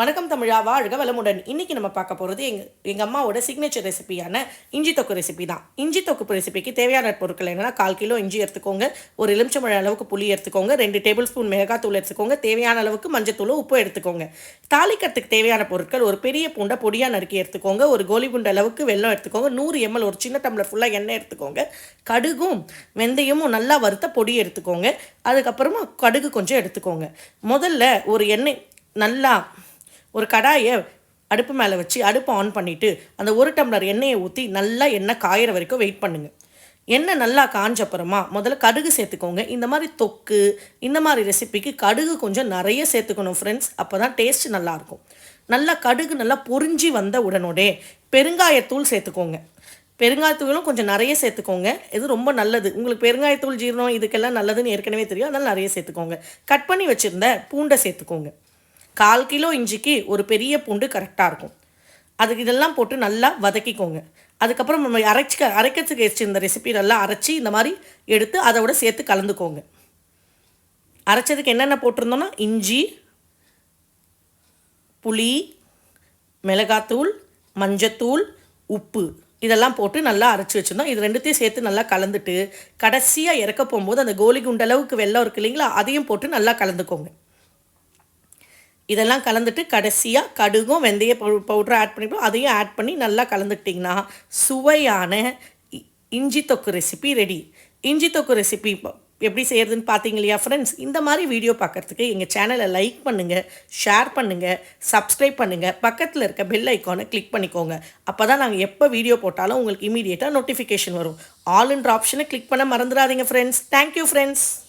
வணக்கம் தமிழா வாழ்க வளமுடன். இன்னைக்கு நம்ம பார்க்க போகிறது எங்கள் எங்கள் அம்மாவோட சிக்னேச்சர் ரெசிபியான இஞ்சி தொக்கு ரெசிபி தான். இஞ்சி தொக்கு ரெசிபிக்கு தேவையான பொருட்கள் என்னன்னா கால் கிலோ இஞ்சி எடுத்துக்கோங்க. ஒரு எலுமிச்சம்பழம் அளவுக்கு புளி எடுத்துக்கோங்க. ரெண்டு டேபிள் ஸ்பூன் மிளகாத்தூள் எடுத்துக்கோங்க. தேவையான அளவுக்கு மஞ்சத்தூள் உப்பு எடுத்துக்கோங்க. தாளிக்கிறதுக்கு தேவையான பொருட்கள் ஒரு பெரிய பூண்டை பொடியாக நறுக்கி எடுத்துக்கோங்க. ஒரு கோலி குண்டு அளவுக்கு வெல்லம் எடுத்துக்கோங்க. நூறு எம்எல் ஒரு சின்ன டம்ளர் ஃபுல்லாக எண்ணெய் எடுத்துக்கோங்க. கடுகும் வெந்தயமும் நல்லா வறுத்த பொடி எடுத்துக்கோங்க. அதுக்கப்புறமா கடுகு கொஞ்சம் எடுத்துக்கோங்க. முதல்ல ஒரு எண்ணெய் நல்லா ஒரு கடாயை அடுப்பு மேலே வச்சு அடுப்பை ஆன் பண்ணிவிட்டு அந்த ஒரு டம்ளர் எண்ணெயை ஊற்றி நல்லா எண்ணெய் காயிற வரைக்கும் வெயிட் பண்ணுங்கள் எண்ணெய் நல்லா காஞ்ச அப்புறமா முதல்ல கடுகு சேர்த்துக்கோங்க. இந்த மாதிரி தொக்கு இந்த மாதிரி ரெசிபிக்கு கடுகு கொஞ்சம் நிறைய சேர்த்துக்கணும் ஃப்ரெண்ட்ஸ் அப்போ தான் டேஸ்ட் நல்லாயிருக்கும் நல்லா கடுகு நல்லா பொரிஞ்சு வந்த உடனோடே பெருங்காயத்தூள் சேர்த்துக்கோங்க. பெருங்காயத்தூளும் கொஞ்சம் நிறைய சேர்த்துக்கோங்க. இது ரொம்ப நல்லது. உங்களுக்கு பெருங்காயத்தூள் ஜீரணம் இதுக்கெல்லாம் நல்லதுன்னு ஏற்கனவே தெரியும். அதனால் நிறைய சேர்த்துக்கோங்க. கட் பண்ணி வச்சுருந்த பூண்டை சேர்த்துக்கோங்க. கால் கிலோ இஞ்சிக்கு ஒரு பெரிய பூண்டு கரெக்டாக இருக்கும். அதுக்கு இதெல்லாம் போட்டு நல்லா வதக்கிக்கோங்க. அதுக்கப்புறம் நம்ம அரைச்சிக்க அரைக்கிறதுக்கு வச்சிருந்த ரெசிபி நல்லா அரைச்சி இந்த மாதிரி எடுத்து அதோட சேர்த்து கலந்துக்கோங்க. அரைச்சதுக்கு என்னென்ன போட்டிருந்தோன்னா இஞ்சி புளி மிளகாத்தூள் மஞ்சத்தூள் உப்பு. இதெல்லாம் போட்டு நல்லா அரைச்சி வச்சுருந்தோம். இது ரெண்டுத்தையும் சேர்த்து நல்லா கலந்துட்டு கடைசியாக இறக்க போகும்போது அந்த கோலி குண்டளவுக்கு வெள்ளம் இருக்கு இல்லைங்களா அதையும் போட்டு நல்லா கலந்துக்கோங்க. இதெல்லாம் கலந்துட்டு கடைசியாக கடுகும் வெந்தய பவுடரும் ஆட் பண்ணிப்போம். அதையும் ஆட் பண்ணி நல்லா கலந்துக்கிட்டிங்கன்னா சுவையான இ- இஞ்சி தொக்கு ரெசிபி ரெடி இஞ்சி தொக்கு ரெசிபி எப்படி செய்கிறதுன்னு பார்த்தீங்க இல்லையா ஃப்ரெண்ட்ஸ் இந்த மாதிரி வீடியோ பார்க்குறதுக்கு எங்கள் சேனலை லைக் பண்ணுங்கள் ஷேர் பண்ணுங்கள் சப்ஸ்கிரைப் பண்ணுங்கள் பக்கத்தில் இருக்க பெல் ஐக்கானை கிளிக் பண்ணிக்கோங்க. அப்போ தான் நாங்கள் எப்போ வீடியோ போட்டாலும் உங்களுக்கு இமீடியட்டாக நோட்டிஃபிகேஷன் வரும். ஆல் ஆப்ஷனை கிளிக் பண்ண மறந்துடாதீங்க ஃப்ரெண்ட்ஸ் தேங்க்யூ ஃப்ரெண்ட்ஸ்